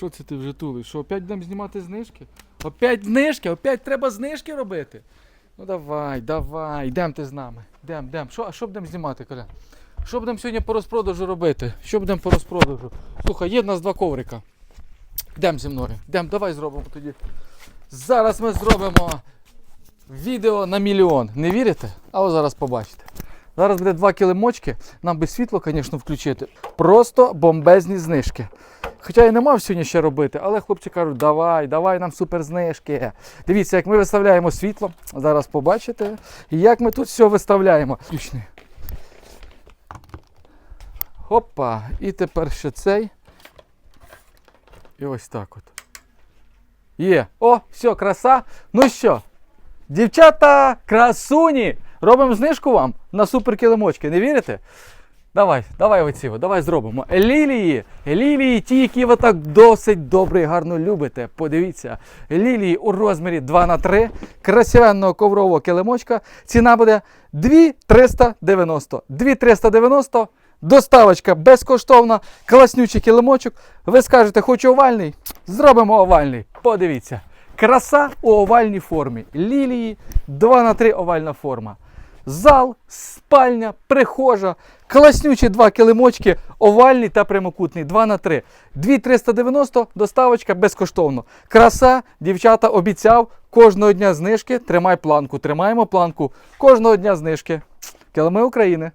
Що це ти вже тулиш? Що, опять будемо знімати знижки? Опять знижки, опять треба знижки робити. Ну давай, давай, йдем ти з нами. Йдем, йдем. Що, а що будемо знімати, Коля? Що будемо сьогодні по розпродажу робити? Що будемо по розпродажу? Слухай, є в нас два коврика. Йдем зі мною. Йдем, давай зробимо тоді. Зараз ми зробимо відео на мільйон. Не вірите? А ось зараз побачите. Зараз буде два килимочки. Нам би світло, звісно, включити. Просто бомбезні знижки. Хоча я не мав сьогодні ще робити, але хлопці кажуть, давай, давай нам супер знижки. Дивіться, як ми виставляємо світло. Зараз побачите. І як ми тут все виставляємо. Опа. І тепер ще цей. І ось так от. Є. О, все, краса. Ну що, дівчата, красуні! Робимо знижку вам на супер килимочки, не вірите? Давай, давай оці, давай зробимо. Лілії, лілії, ті, які ви так досить добре і гарно любите. Подивіться, лілії у розмірі 2 на 3 красивенного коврового килимочка. Ціна буде 2390. 2390. Доставочка безкоштовна, класнючий килимочок. Ви скажете, хочу овальний? Зробимо овальний. Подивіться. Краса у овальній формі. Лілії 2 на 3 овальна форма. Зал, спальня, прихожа, класнючі два килимочки, овальний та прямокутний, 2 на 3. 2390, доставочка безкоштовно. Краса, дівчата, обіцяв, кожного дня знижки. Тримай планку, тримаємо планку. Кожного дня знижки. Килими України.